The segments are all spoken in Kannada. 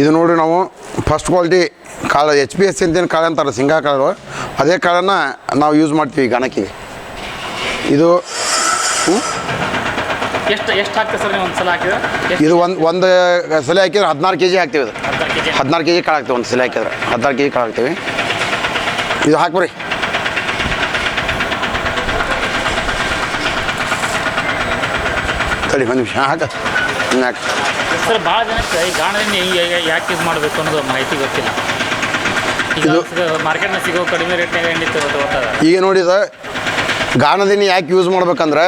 ಇದು ನೋಡಿ ನಾವು ಫಸ್ಟ್ ಕ್ವಾಲಿಟಿ ಕಾಳು ಎಚ್ ಪಿ ಎಸ್ ಅಂತೇನು ಕಾಳು ಅಂತಾರೆ ಸಿಂಗಾ ಕಾಳು ಅದೇ ಕಾಳನ್ನು ನಾವು ಯೂಸ್ ಮಾಡ್ತೀವಿ ಗಣಕಿಗೆ ಇದು ಎಷ್ಟು ಎಷ್ಟು ಹಾಕ್ತೀವಿ ಸರ್ ನೀವು ಒಂದು ಸಲ ಹಾಕಿದ್ರೆ ಇದು ಒಂದು ಒಂದು ಸಲ ಹಾಕಿದ್ರೆ ಹದಿನಾರು ಕೆ ಜಿ ಹಾಕ್ತೀವಿ ಇದು ಹದಿನಾರು ಕೆ ಜಿ ಹದಿನಾರು ಕೆ ಜಿ ಕಾಳು ಹಾಕ್ತೀವಿ ಒಂದು ಸಲ ಹಾಕಿದ್ರೆ. ಹದಿನಾರು ಕೆ ಜಿ ಕಾಳು ಹಾಕ್ತೀವಿ. ಇದು ಹಾಕ್ಬರಿ ತಡಿ ಒಂದು ನಿಮಿಷ. ಹಾಕ. ಹಾಕ ಸರ್ ಭಾಳ ಜನಕ್ಕೆ ಈ ಗಾಣದಿಂದ ಯಾಕೆ ಇದು ಮಾಡಬೇಕು ಅನ್ನೋದು ಮಾಹಿತಿ ಗೊತ್ತಿಲ್ಲ. ಈಗ ಇದು- ಮಾರ್ಕೆಟ್ನಾಗ ಸಿಗೋ ಕಡಿಮೆ ರೇಟ್ನಾಗ ಈಗ ನೋಡಿದ ಗಾಣದಿನಿ ಯಾಕೆ ಯೂಸ್ ಮಾಡ್ಬೇಕಂದ್ರೆ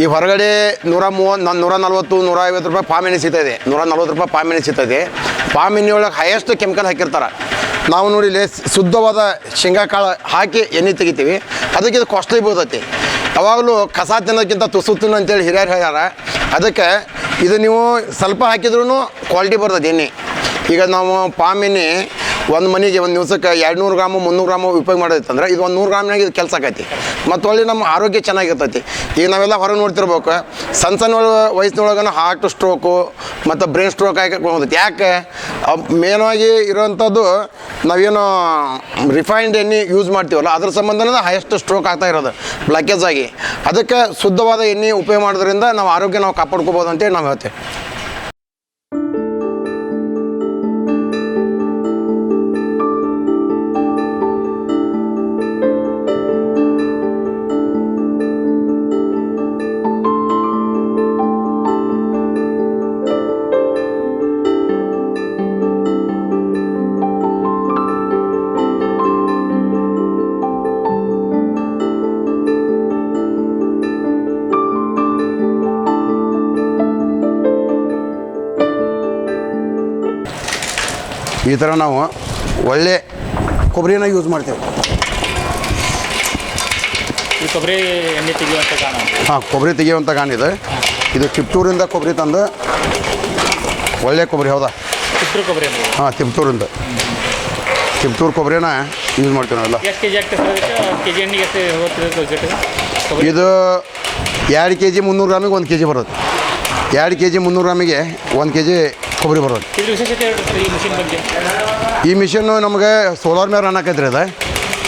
ಈ ಹೊರಗಡೆ ನೂರ ಮೂವತ್ತು ನೂರ ನಲ್ವತ್ತು ನೂರ ಐವತ್ತು ರೂಪಾಯಿ ಪಾಮ್ ಎಣ್ಣೆ ಸಿಗ್ತಾ ಇದೆ. ನೂರ ನಲ್ವತ್ತು ರೂಪಾಯಿ ಪಾಮ್ ಎಣ್ಣೆ ಸಿಗ್ತಾ ಇದೆ. ಪಾಮ್ ಎಣ್ಣೆ ಒಳಗೆ ಹೈಯೆಸ್ಟ್ ಕೆಮಿಕಲ್ ಹಾಕಿರ್ತಾರೆ. ನಾವು ನೋಡಿ ಇಲ್ಲಿ ಶುದ್ಧವಾದ ಶೇಂಗಾ ಕಾಳು ಹಾಕಿ ಎಣ್ಣೆ ತೆಗಿತೀವಿ. ಅದಕ್ಕೆ ಇದು ಕಾಸ್ಟ್ಲಿ ಬೀಳ್ತೈತಿ. ಯಾವಾಗಲೂ ಕಸ ತಿನ್ನೋಕ್ಕಿಂತ ತುಸು ತಿನ್ನು ಅಂತೇಳಿ ಹಿರಿಯರು ಹೇಳ್ಯಾರ. ಅದಕ್ಕೆ ಇದು ನೀವು ಸ್ವಲ್ಪ ಹಾಕಿದ್ರೂ ಕ್ವಾಲಿಟಿ ಬರ್ತದೆ ಎಣ್ಣೆ. ಈಗ ನಾವು ಪಾಮ್ ಎಣ್ಣೆ ಒಂದು ಮನೆಗೆ ಒಂದು ದಿವಸಕ್ಕೆ ಎರಡು ನೂರು ಗ್ರಾಮು, ಮುನ್ನೂರು ಗ್ರಾಮು ಉಪಯೋಗ ಮಾಡೋದಿತ್ತಂದ್ರೆ ಇದು ಒಂದು ನೂರು ಗ್ರಾಮ್ನಾಗ ಇದು ಕೆಲಸ ಆಕೈತಿ. ಮತ್ತು ಅಲ್ಲಿ ನಮ್ಮ ಆರೋಗ್ಯ ಚೆನ್ನಾಗಿರ್ತೈತಿ. ಈಗ ನಾವೆಲ್ಲ ಹೊರಗೆ ನೋಡ್ತಿರ್ಬೇಕು. ಸಣ್ಣ ಸಣ್ಣ ವಯಸ್ಸಿನೊಳಗನ ಹಾರ್ಟ್ ಸ್ಟ್ರೋಕು ಮತ್ತು ಬ್ರೈನ್ ಸ್ಟ್ರೋಕ್ ಆಗಿ ಹೋಗುತ್ತೆ. ಯಾಕೆ? ಮೇನಾಗಿ ಇರೋವಂಥದ್ದು ನಾವೇನು ರಿಫೈನ್ಡ್ ಎಣ್ಣೆ ಯೂಸ್ ಮಾಡ್ತೀವಲ್ಲ, ಅದ್ರ ಸಂಬಂಧನೇ ಹೈಯೆಸ್ಟ್ ಸ್ಟ್ರೋಕ್ ಆಗ್ತಾ ಇರೋದು ಬ್ಲಾಕೇಜ್ ಆಗಿ. ಅದಕ್ಕೆ ಶುದ್ಧವಾದ ಎಣ್ಣೆ ಉಪಯೋಗ ಮಾಡೋದ್ರಿಂದ ನಾವು ಆರೋಗ್ಯ ನಾವು ಕಾಪಾಡ್ಕೋಬೋದು ಅಂತೇಳಿ ನಾವು ಹೇಳ್ತೇವೆ. ಈ ಥರ ನಾವು ಒಳ್ಳೆ ಕೊಬ್ಬರಿನ ಯೂಸ್ ಮಾಡ್ತೇವೆ. ಈ ಕೊಬ್ಬರಿ ಎಣ್ಣೆ ತೆಗೆಯುವಂಥ ಗಾಣ ಹಾಂ ಕೊಬ್ಬರಿ ತೆಗೆಯುವಂಥ ಗಾಣಿದೆ ಇದು. ಚಿಪ್ತೂರಿಂದ ಕೊಬ್ಬರಿ ತಂದು ಒಳ್ಳೆ ಕೊಬ್ಬರಿ ಹೌದಾ? ಚಿಪ್ತೂರು ಕೊಬ್ಬರಿ ಹಾಂ ತಿಪ್ತೂರಿಂದ ತಿಪ್ತೂರು ಕೊಬ್ಬರಿನ ಯೂಸ್ ಮಾಡ್ತೀವಿ ನಾವೆಲ್ಲ. ಎಷ್ಟು ಕೆ ಜಿ ಆಗ್ತದೆ ಕೆ ಜಿ ಎಣ್ಣೆಗೆ ಎಷ್ಟು ಹೋಗ್ತದೆ ಕೊಬ್ಬರಿ? ಇದು ಎರಡು ಕೆ ಜಿ ಮುನ್ನೂರು ಗ್ರಾಮಿಗೆ ಒಂದು ಕೆ ಜಿ ಬರುತ್ತೆ. ಎರಡು ಕೆ ಜಿ ಮುನ್ನೂರು ಗ್ರಾಮಿಗೆ ಒಂದು ಕೆ ಜಿ ಕೊಬ್ಬರಿ ಬರೋದು. ಇದ್ರ ವಿಶೇಷತೆ ಹೇಳ್ರಿ ಸರ್ ಈ ಮಿಷಿನ್ ಬಗ್ಗೆ? ಈ ಮಿಷನ್ನು ನಮಗೆ ಸೋಲಾರ್ ಮೇಲೆ ರನ್ ಹಾಕೈತ್ರಿ ಅದು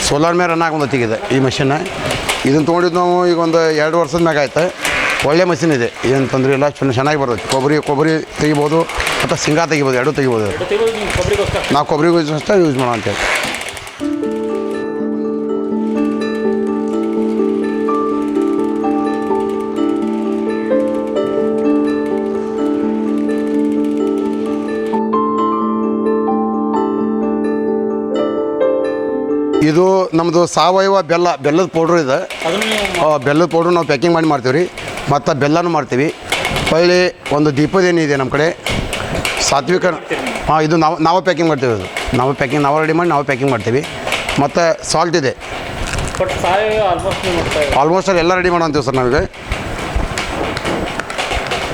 ಸೋಲಾರ್ ಮೇಲೆ ರನ್ ಆಗೊಂದತ್ತೀಗ ಇದೆ ಈ ಮಿಷನ್ ಇದನ್ನು ತೊಗೊಂಡಿದ್ದು ನಾವು ಈಗ ಒಂದು ಎರಡು ವರ್ಷದ ಮ್ಯಾಗ ಆಯ್ತು. ಒಳ್ಳೆ ಮಷಿನ್ ಇದೆ. ಏನು ತೊಂದರೆ ಇಲ್ಲ ಚೆನ್ನಾಗಿ ಚೆನ್ನಾಗಿ ಬರ್ತೈತೆ ಕೊಬ್ಬರಿ ಕೊಬ್ಬರಿ ತೆಗಿಬೋದು ಮತ್ತು ಶೇಂಗಾ ತೆಗಿಬೋದು ಎರಡು ತೆಗಿಬೋದು. ನಾವು ಕೊಬ್ಬರಿ ನೀವು ಕೊಬ್ಬರಿಗೋಸ್ಕರ ಯೂಸ್ ಮಾಡೋ ಅಂತೇಳಿ ಇದು ನಮ್ಮದು ಸಾವಯವ ಬೆಲ್ಲ ಬೆಲ್ಲದ ಪೌಡ್ರ್ ಇದೆ. ಬೆಲ್ಲದ ಪೌಡ್ರ್ ನಾವು ಪ್ಯಾಕಿಂಗ್ ಮಾಡಿ ಮಾಡ್ತೀವಿ ರೀ ಮತ್ತು ಬೆಲ್ಲನೂ ಮಾಡ್ತೀವಿ. ಹೊಳ್ಳಿ ಒಂದು ದೀಪದ ಏನಿದೆ ನಮ್ಮ ಕಡೆ. ಸಾತ್ವಿಕ ಹಾಂ ಇದು ನಾವು ನಾವು ಪ್ಯಾಕಿಂಗ್ ಮಾಡ್ತೀವಿ ಇದು ನಾವು ಪ್ಯಾಕಿಂಗ್ ನಾವು ರೆಡಿ ಮಾಡಿ ನಾವು ಪ್ಯಾಕಿಂಗ್ ಮಾಡ್ತೀವಿ. ಮತ್ತು ಸಾಲ್ಟ್ ಇದೆ. ಆಲ್ಮೋಸ್ಟ್ ಅಲ್ಲಿ ಎಲ್ಲ ರೆಡಿ ಮಾಡೋಂತೀವಿ ಸರ್ ನಮಗೆ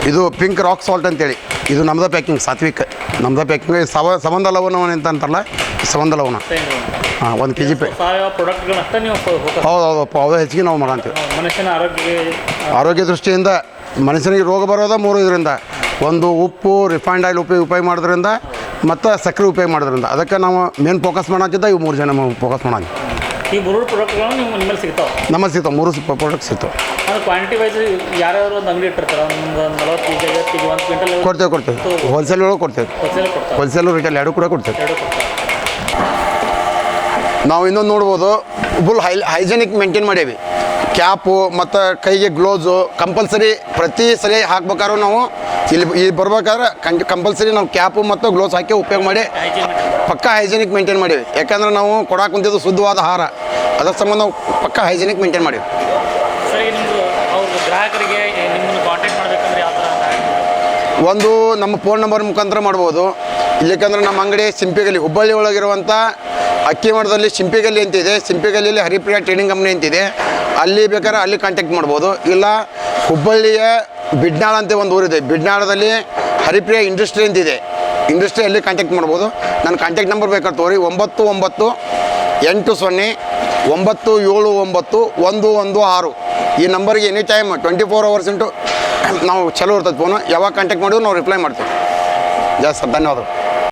ಇದು ಪಿಂಕ್ ರಾಕ್ ಸಾಲ್ಟ್ ಅಂತೇಳಿ. ಇದು ನಮ್ಮದೇ ಪ್ಯಾಕಿಂಗ್ ಸಾತ್ವಿಕ. ನಮ್ದ ಪ್ಯಾಕಿಂಗ್ ಸವ ಸಂಬಂಧ ಲವನವನ್ ಅಂತ ಅಂತಾರಲ್ಲ? ಸಂಬಂಧ ಅವನ ಹಾಂ ಒಂದು ಕೆ ಜಿ ಪೇ ಸಾವಯವ ಪ್ರಾಡಕ್ಟ್ಗಳನ್ನ ನೀವು ಹೌದು ಹೌದು ಅದು ಹೆಚ್ಚಿಗೆ ನಾವು ಮಾಡಂತೀವಿ. ಮನುಷ್ಯನ ಆರೋಗ್ಯ ಆರೋಗ್ಯ ದೃಷ್ಟಿಯಿಂದ ಮನುಷ್ಯನಿಗೆ ರೋಗ ಬರೋದ ಮೂರು ಇದರಿಂದ ಒಂದು ಉಪ್ಪು ರಿಫೈಂಡ್ ಆಯಿಲ್ ಉಪಯೋಗ ಉಪಯೋಗ ಮಾಡೋದ್ರಿಂದ ಮತ್ತು ಸಕ್ಕರೆ ಉಪಯೋಗ ಮಾಡೋದ್ರಿಂದ. ಅದಕ್ಕೆ ನಾವು ಮೇನ್ ಫೋಕಸ್ ಮಾಡೋಕ್ಕಿಂತ ಇವು ಮೂರು ಜನ ಫೋಕಸ್ ಮಾಡೋಣ ಈ ಮೂರು ಪ್ರಾಡಕ್ಟ್ಗಳು ನೀವು ನಿಮ್ಮಲ್ಲಿ ಸಿಗ್ತಾವೆ? ನಮ್ಮಲ್ಲಿ ಸಿಗ್ತಾವೆ ಮೂರು ಪ್ರಾಡಕ್ಟ್ ಸಿಗ್ತಾವೆ. ಅದು ಕ್ವಾಂಟಿಟಿ ವೈಸ್ ಯಾರ್ಯಾರು ಒಂದು ಅಂಗಡಿ ಇಟ್ಟಿರ್ತಾರೆ? ಒಂದು ನಲವತ್ತು ಕೆ ಜಿ ಐವತ್ತು ಕೆ ಜಿ ಒಂದು ಕ್ವಿಂಟಲ್ ಕೊಡ್ತೇವೆ ಕೊಡ್ತೇವೆ. ಹೋಲ್ಸೇಲ್ ಒಳಗೆ ಕೊಡ್ತೇವೆ. ಹೋಲ್ಸೇಲ್ ಕೊಡ್ತಾರೆ? ಹೋಲ್ಸೇಲು ರಿಟೇಲ್ ಎರಡು ಕೂಡ ಕೊಡ್ತೇವೆ. ಎರಡು ಕೊಡ್ತಾರೆ. ನಾವು ಇನ್ನೊಂದು ನೋಡ್ಬೋದು ಫುಲ್ ಹೈ ಹೈಜೆನಿಕ್ ಮೇಂಟೈನ್ ಮಾಡೇವಿ. ಕ್ಯಾಪು ಮತ್ತು ಕೈಗೆ ಗ್ಲೋಸು ಕಂಪಲ್ಸರಿ ಪ್ರತಿ ಸರಿ ಹಾಕ್ಬೇಕಾದ್ರೂ ನಾವು ಇಲ್ಲಿ ಇಲ್ಲಿ ಬರ್ಬೇಕಾದ್ರೆ ಕಂಪಲ್ಸರಿ ನಾವು ಕ್ಯಾಪು ಮತ್ತು ಗ್ಲೋಸ್ ಹಾಕಿ ಉಪಯೋಗ ಮಾಡಿ ಪಕ್ಕ ಹೈಜೆನಿಕ್ ಮೇಂಟೈನ್ ಮಾಡೀವಿ. ಯಾಕಂದ್ರೆ ನಾವು ಕೊಡಕ್ಕೆ ಕುಂತಿದ್ದು ಶುದ್ಧವಾದ ಆಹಾರ. ಅದರ ಸಂಬಂಧ ನಾವು ಪಕ್ಕ ಹೈಜೆನಿಕ್ ಮೇಂಟೈನ್ ಮಾಡೀವಿ. ಗ್ರಾಹಕರಿಗೆ ನಿಮ್ಮನ್ನು ಕಾಂಟ್ಯಾಕ್ಟ್ ಮಾಡಬೇಕಂದ್ರೆ ಯಾವ ಥರ ಅಂತ ಒಂದು ನಮ್ಮ ಫೋನ್ ನಂಬರ್ ಮುಖಾಂತರ ಮಾಡ್ಬೋದು. ಇಲ್ಲಿಕಂದ್ರೆ ನಮ್ಮ ಅಂಗಡಿ ಸಿಂಪಿಗಲ್ಲಿ ಹುಬ್ಬಳ್ಳಿ ಒಳಗಿರುವಂಥ ಅಕ್ಕಿಮಠದಲ್ಲಿ ಸಿಂಪಿಗಲ್ಲಿ ಅಂತಿದೆ ಸಿಂಪಿಗಲ್ಲಿಯಲ್ಲಿ ಹರಿಪ್ರಿಯ ಟ್ರೇಡಿಂಗ್ ಕಂಪ್ನಿ ಅಂತಿದೆ ಅಲ್ಲಿ ಬೇಕಾದ್ರೆ ಅಲ್ಲಿ ಕಾಂಟ್ಯಾಕ್ಟ್ ಮಾಡ್ಬೋದು. ಇಲ್ಲ ಹುಬ್ಬಳ್ಳಿಯ ಬಿಡ್ನಾಳ ಅಂತ ಒಂದು ಊರಿದೆ. ಬಿಡ್ನಾಳದಲ್ಲಿ ಹರಿಪ್ರಿಯ ಇಂಡಸ್ಟ್ರಿ ಅಂತಿದೆ ಇಂಡಸ್ಟ್ರಿ ಅಲ್ಲಿ ಕಾಂಟ್ಯಾಕ್ಟ್ ಮಾಡ್ಬೋದು. ನನ್ನ ಕಾಂಟ್ಯಾಕ್ಟ್ ನಂಬರ್ ಬೇಕಾದ್ರೆ ತೋರಿ. ಒಂಬತ್ತು ಒಂಬತ್ತು ಎಂಟು ಸೊನ್ನೆ ಒಂಬತ್ತು ಏಳು ಒಂಬತ್ತು ಒಂದು ಒಂದು ಆರು. ಈ ನಂಬರ್ಗೆ any time twenty four hours into ನಾವು ಚಲೋ ಇರ್ತದೆ ಫೋನು. ಯಾವಾಗ ಕಾಂಟ್ಯಾಕ್ಟ್ ಮಾಡಿದ್ರು ನಾವು ರಿಪ್ಲೈ ಮಾಡ್ತೀವಿ. ಜಾಸ್ತಿ ಧನ್ಯವಾದಗಳು.